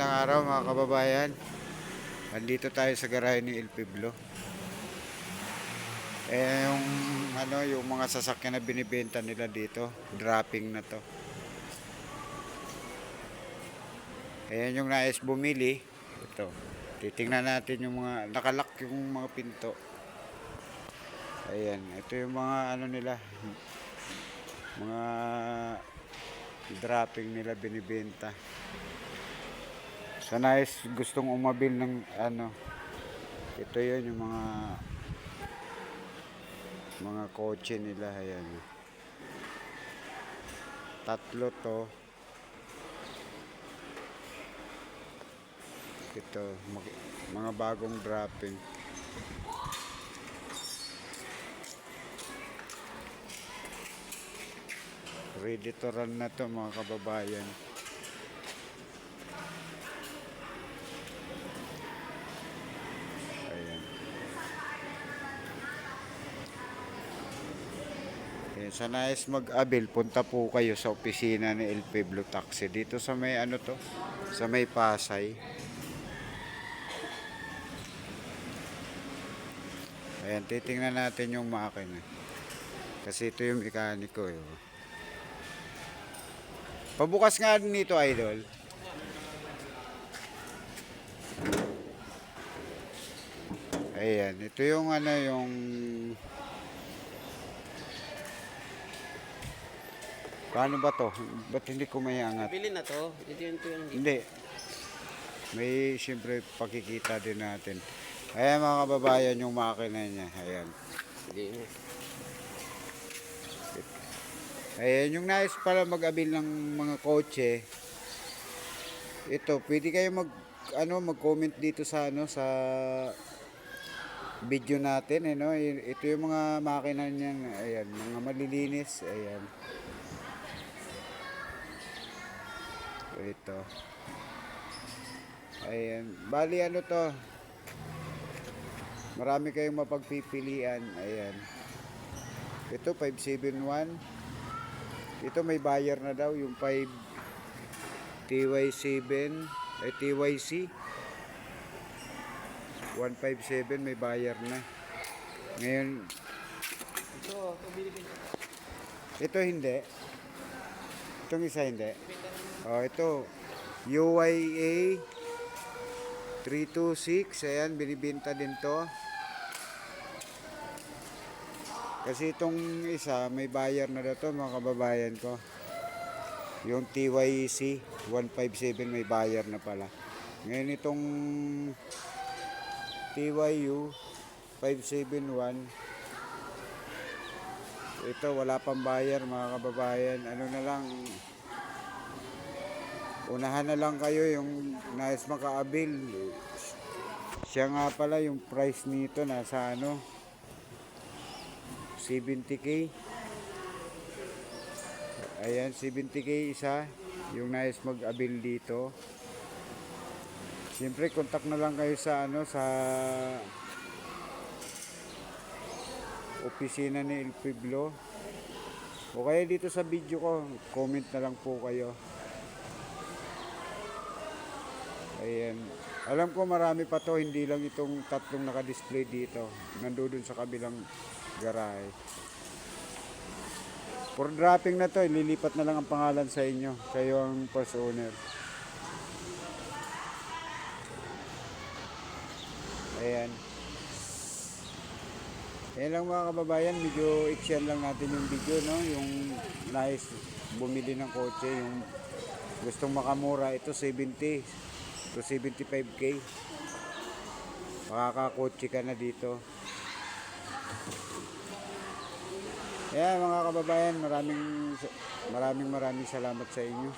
magandang araw mga kababayan. Andito tayo sa garahe ni El Pueblo. Eh, yung, ano, yung mga sasakyan na binibenta nila dito, dropping na to. Ayan yung nais bumili. Ito. Titingnan natin yung mga, nakalak yung mga pinto. Ayan, ito yung mga ano nila, mga dropping nila binibenta. Sa nais gustong umabil ng ano, ito yun yung mga mga kotse nila, ayan. Tatlo to. Ito, mga bagong dropping. Ready to run na to mga kababayan. Ayan, sa nais mag-abil, punta po kayo sa opisina ni El Pueblo Taxi. Dito sa may ano to, sa may Pasay. Ayan, titingnan natin yung makina. Kasi ito yung mekaniko. Eh. Pabukas nga nito, idol. Ayan, ito yung ano yung Paano ba to? Ba't hindi ko may angat? Bili na to. Ito yung ito yung Hindi. May siyempre pakikita din natin. Ayan mga kababayan yung makina niya. Ayan. Mo. Ayan, yung nais pala mag-abil ng mga kotse. Ito, pwede kayo mag ano mag-comment dito sa ano sa video natin, eh, no? Y- Ito yung mga makina niyan, ayan, mga malilinis, ayan. Ito. Ayan, bali ano to? Marami kayong mapagpipilian, ayan. Ito 571. Ito may buyer na daw, yung 5 TY7, ay TYC. 157 may buyer na. Ngayon, Ito, ito hindi. Itong isa hindi. Oh, ito. UYA 326. Ayan, binibinta din to. Kasi itong isa, may buyer na daw to, mga kababayan ko. Yung TYC 157 may buyer na pala. Ngayon itong TYU 571 ito wala pang buyer mga kababayan. Ano na lang unahan na lang kayo yung nais makaabil. Siya nga pala yung price nito nasa ano 70k. Ayan, 70k isa. Yung nais mag-abil dito. Siyempre, contact na lang kayo sa ano sa opisina ni El Pueblo. O kaya dito sa video ko, comment na lang po kayo. Ayan. Alam ko marami pa to, hindi lang itong tatlong naka-display dito. Nandoon sa kabilang garahe. For dropping na to, ililipat na lang ang pangalan sa inyo. Kayo ang first owner. Ayan. Ayan lang mga kababayan, medyo iksyan lang natin yung video, no? Yung nice bumili ng kotse, yung gustong makamura, ito 70 to 75k. Makakakotse ka na dito. Ayan mga kababayan, maraming maraming maraming salamat sa inyo.